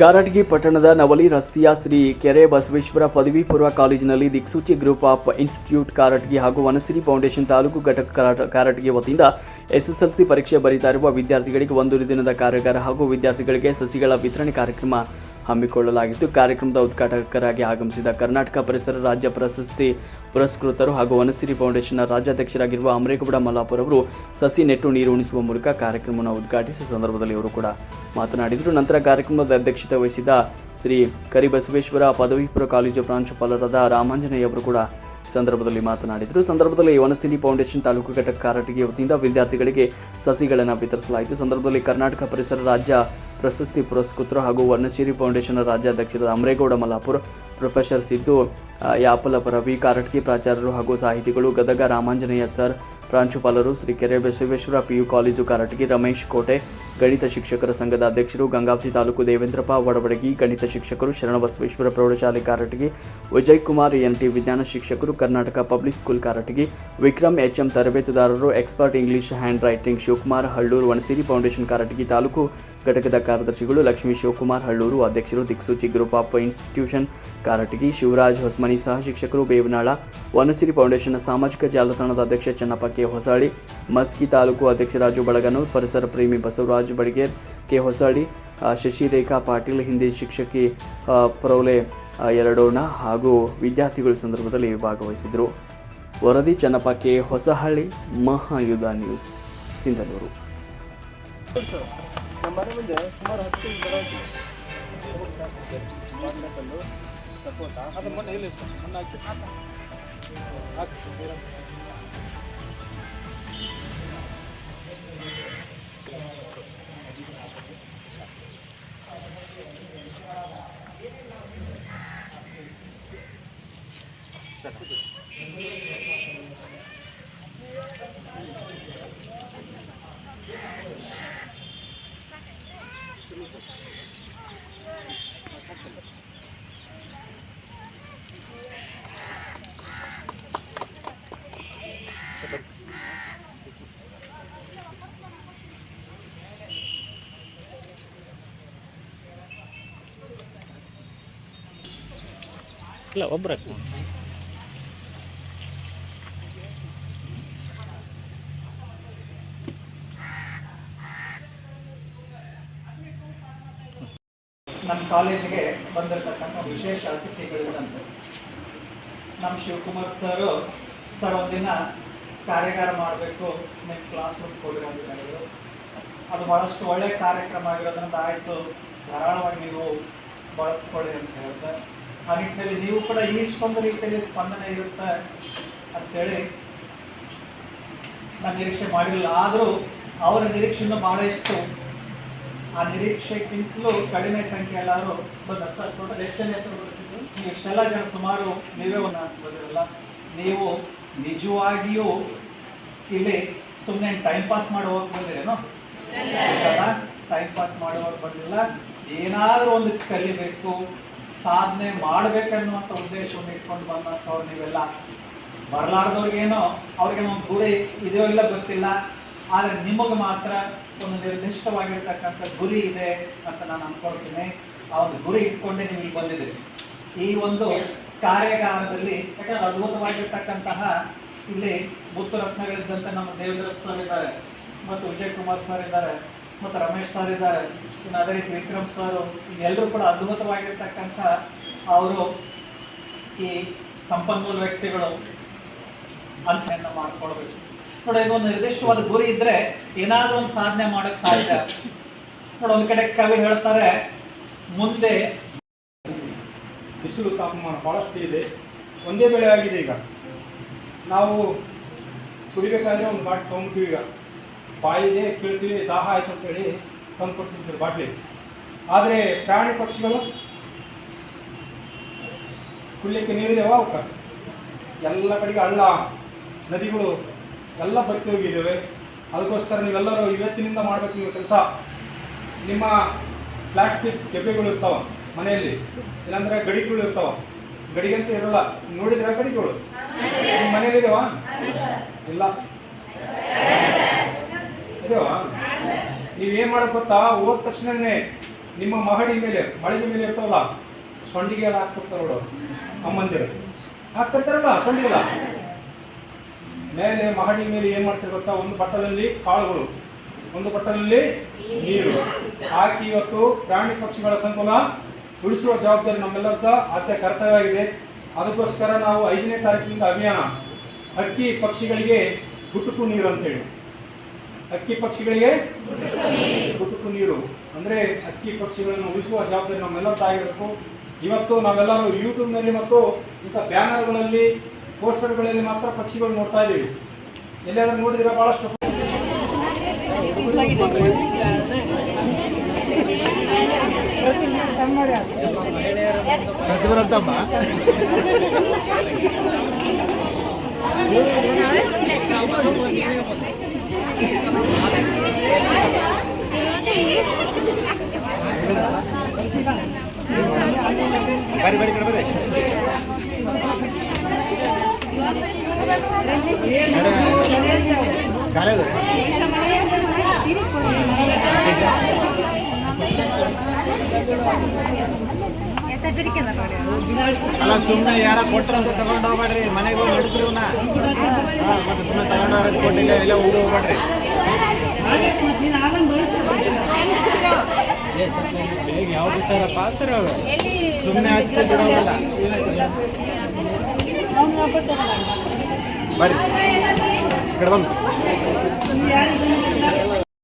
ಕಾರಟಗಿ ಪಟ್ಟಣದ ನವಲಿ ರಸ್ತೆಯ ಶ್ರೀ ಕೆರೆ ಬಸವೇಶ್ವರ ಪದವಿ ಪೂರ್ವ ಕಾಲೇಜಿನಲ್ಲಿ ದಿಕ್ಸೂಚಿ ಗ್ರೂಪ್ ಆಫ್ ಇನ್ಸ್ಟಿಟ್ಯೂಟ್ ಕಾರಟಗಿ ಹಾಗೂ ವನಸಿರಿ ಫೌಂಡೇಶನ್ ತಾಲೂಕು ಘಟಕ ಕಾರಟ- ಕಾರಟಗಿ ವತಿಯಿಂದ ಎಸ್ಎಸ್ಎಲ್ಸಿ ಪರೀಕ್ಷೆ ಬರೀತಾ ವಿದ್ಯಾರ್ಥಿಗಳಿಗೆ ಒಂದು ದಿನದ ಕಾರ್ಯಾಗಾರ ಹಾಗೂ ವಿದ್ಯಾರ್ಥಿಗಳಿಗೆ ಸಸಿಗಳ ವಿತರಣೆ ಕಾರ್ಯಕ್ರಮ ಹಮ್ಮಿಕೊಳ್ಳಲಾಗಿತ್ತು. ಕಾರ್ಯಕ್ರಮದ ಉದ್ಘಾಟಕರಾಗಿ ಆಗಮಿಸಿದ ಕರ್ನಾಟಕ ಪರಿಸರ ರಾಜ್ಯ ಪ್ರಶಸ್ತಿ ಪುರಸ್ಕೃತರು ಹಾಗೂ ವನಸಿರಿ ಫೌಂಡೇಶನ್ನ ರಾಜ್ಯಾಧ್ಯಕ್ಷರಾಗಿರುವ ಅಮರೇಗೌಡ ಮಲ್ಲಾಪುರ ಅವರು ಸಸಿ ನೆಟ್ಟು ನೀರು ಉಣಿಸುವ ಮೂಲಕ ಕಾರ್ಯಕ್ರಮವನ್ನು ಉದ್ಘಾಟಿಸಿದ ಸಂದರ್ಭದಲ್ಲಿ ಅವರು ಕೂಡ ಮಾತನಾಡಿದರು. ನಂತರ ಕಾರ್ಯಕ್ರಮದ ಅಧ್ಯಕ್ಷತೆ ವಹಿಸಿದ ಶ್ರೀ ಕರಿಬಸವೇಶ್ವರ ಪದವಿಪುರ ಕಾಲೇಜು ಪ್ರಾಂಶುಪಾಲರಾದ ರಾಮಾಂಜನೇಯ ಅವರು ಕೂಡ ಸಂದರ್ಭದಲ್ಲಿ ಮಾತನಾಡಿದರು. ಸಂದರ್ಭದಲ್ಲಿ ವನಸಿನಿ ಫೌಂಡೇಶನ್ ತಾಲೂಕು ಘಟಕ ಕಾರಟಗಿ ವತಿಯಿಂದ ವಿದ್ಯಾರ್ಥಿಗಳಿಗೆ ಸಸಿಗಳನ್ನು ವಿತರಿಸಲಾಯಿತು. ಸಂದರ್ಭದಲ್ಲಿ ಕರ್ನಾಟಕ ಪರಿಸರ ರಾಜ್ಯ ಪ್ರಶಸ್ತಿ ಪುರಸ್ಕೃತರು ಹಾಗೂ ವನಸಿರಿ ಫೌಂಡೇಶನ್ ರಾಜ್ಯಾಧ್ಯಕ್ಷರಾದ ಅಮರೇಗೌಡ ಮಲ್ಲಾಪುರ್, ಪ್ರೊಫೆಸರ್ ಸಿದ್ದು ಯಾಪಲಪರವಿ ಕಾರಟಗಿ ಪ್ರಾಚಾರ್ಯರು ಹಾಗೂ ಸಾಹಿತಿಗಳು ಗದಗ ರಾಮಾಂಜನೇಯ ಸರ್ ಪ್ರಾಂಶುಪಾಲರು ಶ್ರೀ ಕೆರೆ ಬಸವೇಶ್ವರ ಪಿಯು ಕಾಲೇಜು ಕಾರಟಗಿ ರಮೇಶ್ ಕೋಟೆ, ಗಣಿತ ಶಿಕ್ಷಕರ ಸಂಘದ ಅಧ್ಯಕ್ಷರು ಗಂಗಾವತಿ ತಾಲೂಕು ದೇವೇಂದ್ರಪ್ಪ ವಡಬಡಗಿ ಗಣಿತ ಶಿಕ್ಷಕರು ಶರಣಬಸವೇಶ್ವರ ಪ್ರೌಢಶಾಲೆ ಕಾರಟಗಿ ವಿಜಯ್ ಕುಮಾರ್ ಎನ್ಟಿ ವಿಜ್ಞಾನ ಶಿಕ್ಷಕರು Karnataka public school Karatagi, Vikram H ತರಬೇತುದಾರರು expert English handwriting Shivakumar Hallur Vanasiri foundation Karatagi taluk ಘಟಕದ ಕಾರ್ಯದರ್ಶಿಗಳು ಲಕ್ಷ್ಮೀ ಶಿವಕುಮಾರ್ ಹಳ್ಳೂರು, ಅಧ್ಯಕ್ಷರು Diksuchi group of institution, Karatagi Shivaraj Hosamani ಸಹ ಶಿಕ್ಷಕರು, ಬೇವನಾಳ ವನಸಿರಿ ಫೌಂಡೇಶನ್ನ ಸಾಮಾಜಿಕ ಜಾಲತಾಣದ ಅಧ್ಯಕ್ಷ ಚೆನ್ನಪ್ಪ ಕೆ ಹೊಸಾಳಿ, ಮಸ್ಕಿ ತಾಲೂಕು ಅಧ್ಯಕ್ಷ ರಾಜು ಬಳಗನೂರ್, ಪರಿಸರ ಪ್ರೇಮಿ ಬಸವರಾಜ್ ಬಡಿಗೇರ್ ಕೆ ಹೊಸಾಳಿ ಶಶಿರೇಖಾ ಪಾಟೀಲ್, ಹಿಂದಿ ಶಿಕ್ಷಕಿ ಪ್ರೌಲೆ ಎರಡೋಣ ಹಾಗೂ ವಿದ್ಯಾರ್ಥಿಗಳ ಸಂದರ್ಭದಲ್ಲಿ ಭಾಗವಹಿಸಿದರು. ವರದಿ ಚೆನ್ನಪ್ಪ ಕೆ ಹೊಸಹಳ್ಳಿ, ಮಹಾಯುಧ ನ್ಯೂಸ್, ಸಿಂಧನೂರು. ನಮ್ಮ ಮನೆ ಮುಂದೆ ಸುಮಾರು ಹತ್ತು ಬರೋದು ಸಪೋಟ ಅದು ಮೊನ್ನೆ ಇಲ್ಲಿ ಮೊನ್ನೆ ಹಾಕಿ ಹಾಕಿ ಇಲ್ಲ ಒಬ್ಬರ ನಮ್ಮ ಕಾಲೇಜಿಗೆ ಬಂದಿರತಕ್ಕಂಥ ವಿಶೇಷ ಅತಿಥಿಗಳಿದ್ದಂತೆ. ನಮ್ಮ ಶಿವಕುಮಾರ್ ಸರ್ ಸರ್ ಒಂದಿನ ಕಾರ್ಯಾಗಾರ ಮಾಡಬೇಕು, ನಿಮ್ಮ ಕ್ಲಾಸ್ ರೂಮ್ ಕೊಡಿ ಅಂತ ಹೇಳಿದ್ರು. ಅದು ಭಾಳಷ್ಟು ಒಳ್ಳೆಯ ಕಾರ್ಯಕ್ರಮ ಆಗಿರೋದ್ರಿಂದ ಆಯಿತು, ಧಾರಾಳವಾಗಿ ನೀವು ಬಳಸ್ಕೊಳ್ಳಿ ಅಂತ ಹೇಳಿದೆ ಆ ನಿಟ್ಟಿನಲ್ಲಿ ನೀವು ಕೂಡ ಇಷ್ಟೊಂದು ರೀತಿಯಲ್ಲಿ ಸ್ಪಂದನೆ ಇರುತ್ತೆ ಅಂತೇಳಿ ನಾನು ನಿರೀಕ್ಷೆ ಮಾಡಿರಲಿಲ್ಲ ಆದರೂ ಅವರ ನಿರೀಕ್ಷೆಯನ್ನು ಭಾಳಷ್ಟು ಆ ನಿರೀಕ್ಷೆಗಿಂತಲೂ ಕಡಿಮೆ ಸಂಖ್ಯೆ ಎಲ್ಲರೂ ಬಂದ ಟೋಟಲ್ ಎಷ್ಟನೇ ಹೆಸರು ಬರೆಸಿದ್ರು? ನೀವು ಇಷ್ಟೆಲ್ಲ ಜನ ಸುಮಾರು ನೀವೇ ಒಂದು ಬಂದಿರಲ್ಲ. ನೀವು ನಿಜವಾಗಿಯೂ ಇಲ್ಲಿ ಸುಮ್ಮನೆ ಟೈಮ್ ಪಾಸ್ ಮಾಡುವಾಗ ಬಂದಿರೇನೋ? ಟೈಮ್ ಪಾಸ್ ಮಾಡುವಾಗ ಬಂದಿಲ್ಲ. ಏನಾದರೂ ಒಂದು ಕಲಿಬೇಕು, ಸಾಧನೆ ಮಾಡಬೇಕನ್ನುವಂಥ ಉದ್ದೇಶವನ್ನು ಇಟ್ಕೊಂಡು ಬಂದಂಥವ್ರು ನೀವೆಲ್ಲ. ಬರಲಾರ್ದವ್ರಿಗೇನೋ ಅವ್ರಿಗೆ ಒಂದು ಗುರಿ ಇದೆಯೋ ಇಲ್ಲ ಗೊತ್ತಿಲ್ಲ. ಆದರೆ ನಿಮಗೆ ಮಾತ್ರ ಒಂದು ನಿರ್ದಿಷ್ಟವಾಗಿರ್ತಕ್ಕಂಥ ಗುರಿ ಇದೆ ಅಂತ ನಾನು ಅನ್ಕೊಳ್ತೀನಿ. ಆ ಒಂದು ಗುರಿ ಇಟ್ಕೊಂಡೇ ನೀವು ಇಲ್ಲಿ ಬಂದಿದ್ದೀರಿ ಈ ಒಂದು ಕಾರ್ಯಗಾಲದಲ್ಲಿ ಯಾಕಂದ್ರೆ ಅದ್ಭುತವಾಗಿರ್ತಕ್ಕಂತಹ ಇಲ್ಲಿ ಮುತ್ತು ರತ್ನಗಳಿದ್ದಂತೆ ನಮ್ಮ ದೇವೇಂದ್ರ ಸರ್ ಇದ್ದಾರೆ, ಮತ್ತು ವಿಜಯ್ ಕುಮಾರ್ ಸರ್ ಇದ್ದಾರೆ, ಮತ್ತು ರಮೇಶ್ ಸರ್ ಇದ್ದಾರೆ, ಇನ್ನು ಅದೇ ರೀತಿ ವಿಕ್ರಮ್ ಸರ್ ಎಲ್ಲರೂ ಕೂಡ ಅದ್ಭುತವಾಗಿರ್ತಕ್ಕಂಥ ಅವರು ಈ ಸಂಪನ್ಮೂಲ ವ್ಯಕ್ತಿಗಳು ಅಂತ ಮಾಡ್ಕೊಳ್ಬೇಕು. ನೋಡಿ ಒಂದು ನಿರ್ದಿಷ್ಟವಾದ ಗುರಿ ಇದ್ರೆ ಏನಾದ್ರೂ ಒಂದು ಸಾಧನೆ ಮಾಡಕ್ ಸಾಧ್ಯ. ನೋಡಿ, ಒಂದ್ ಕಡೆ ಕವಿ ಹೇಳ್ತಾರೆ, ಮುಂದೆ ಬಿಸಿಲು ತಾಪಮಾನ ಬಹಳಷ್ಟು ಇದೆ. ಒಂದೇ ಬೆಳೆ ಆಗಿದೆ ಈಗ. ನಾವು ಕುಡಿಬೇಕಾದ್ರೆ ಒಂದು ಬಾಟ್ಲಿ ತಗೊಂಡ್ತೀವಿ ಈಗ. ಬಾಯಿದೆ ಕೇಳ್ತೀವಿ, ದಾಹ ಆಯ್ತು ಅಂತೇಳಿ ತಂದು ಕೊಟ್ಟಿದ್ದೀವಿ ಬಾಟ್ಲಿ ಆದರೆ ಪ್ರಾಣಿ ಪಕ್ಷಿಗಳು ಕುಡಿಲಿಕ್ಕೆ ನೀರಿದೆ ಅವಕ್ಕ ಎಲ್ಲ ಕಡೆಗೆ ಹಳ್ಳ, ನದಿಗಳು ಎಲ್ಲ ಬತ್ತಿ ಹೋಗಿದ್ದೇವೆ. ಅದಕ್ಕೋಸ್ಕರ ನೀವೆಲ್ಲರೂ ಇವತ್ತಿನಿಂದ ಮಾಡಬೇಕು ನೀವು ಕೆಲಸ. ನಿಮ್ಮ ಪ್ಲಾಸ್ಟಿಕ್ ಕೆಬ್ಬೆಗಳು ಇರ್ತಾವ ಮನೆಯಲ್ಲಿ. ಇಲ್ಲಾಂದ್ರೆ ಗಡಿಗಳು ಇರ್ತಾವ. ಗಡಿಗಂತ ಇರಲ್ಲ. ನೋಡಿದ್ರೆ ಗಡಿಗಳು? ನಿಮ್ಮ ಮನೇಲಿ ಇದೇವಾ? ಇಲ್ಲ. ಇದಾವ? ನೀವೇನ್ ಮಾಡಕ್ ಗೊತ್ತಾ? ಹೋದ ತಕ್ಷಣನೇ ನಿಮ್ಮ ಮಹಡಿ ಮೇಲೆ, ಮಳಿಗೆ ಮೇಲೆ ಇರ್ತಾವಲ್ಲ ಸೊಂಡಿಗೆ ಎಲ್ಲ ಹಾಕ್ತಿರ್ತಾರೆ ನೋಡು. ಅಮ್ಮಂದಿರು. ಹಾಕ್ತಿರ್ತಾರಲ್ಲ, ಸೊಂಡಿಗೆಲ್ಲ. ಮೇಲೆ, ಮಹಡಿ ಮೇಲೆ ಏನು ಮಾಡ್ತಾರೆ ಗೊತ್ತಾ? ಒಂದು ಬಟ್ಟಲಲ್ಲಿ ಕಾಳುಗಳು, ಒಂದು ಬಟ್ಟಲಲ್ಲಿ ನೀರು. ಹಾಕಿ ಇವತ್ತು ಪ್ರಾಣಿ ಪಕ್ಷಿಗಳ ಸಂಕುಲ ಉಳಿಸುವ ಜವಾಬ್ದಾರಿ ನಮ್ಮೆಲ್ಲರದ ಆದ್ಯ ಕರ್ತವ್ಯವಾಗಿದೆ. ಅದಕ್ಕೋಸ್ಕರ ನಾವು ಐದನೇ ತಾರೀಕಿನಿಂದ ಅಭಿಯಾನ. ಅಕ್ಕಿ ಪಕ್ಷಿಗಳಿಗೆ ಗುಟುಕು ನೀರು ಅಂತೇಳಿ. ಅಕ್ಕಿ ಪಕ್ಷಿಗಳಿಗೆ ಗುಟುಕು ನೀರು. ಅಂದ್ರೆ ಅಕ್ಕಿ ಪಕ್ಷಿಗಳನ್ನು ಉಳಿಸುವ ಜವಾಬ್ದಾರಿ ನಮ್ಮೆಲ್ಲರದ್ದಾಗಿರಬೇಕು. ಇವತ್ತು ನಾವೆಲ್ಲರೂ ಯೂಟ್ಯೂಬ್ನಲ್ಲಿ ಮತ್ತು ಇಂಥ ಬ್ಯಾನರ್ಗಳಲ್ಲಿ ಪೋಸ್ಟರ್ಗಳಲ್ಲಿ ಮಾತ್ರ ಪಕ್ಷಿಗಳು ನೋಡ್ತಾ ಇದ್ದೀವಿ. ಎಲ್ಲಿಯಾದ್ರೂ ನೋಡಿದ್ರೆ ಬಹಳಷ್ಟು ಬರಿ ಬರಿ ಕಡೆ ಬರ್ರಿ. ಅಲ್ಲ ಸುಮ್ಮನೆ ಯಾರ ಕೊಟ್ಟರಂತ ತಗೊಂಡು ಹೋಗ್ಬೇಡ್ರಿ. ಮನೆಗೆ ಹೋಗಿ ನಡೆಸ್ರಿ ಇವನ್ನ ಮತ್ತೆ ಸುಮ್ಮನೆ ತಗೊಂಡು ಹೋಗೋದು ಕೊಟ್ಟಿಲ್ಲ ಎಲ್ಲ ಊರು ಹೋಗ್ಬೇಡ್ರಿ. ಸುಮ್ಮನೆ ಹಚ್ಚಿ ಬಿಡೋದಲ್ಲ. ಬರ್ರಿ. ಕಡೆ ಬಂದು.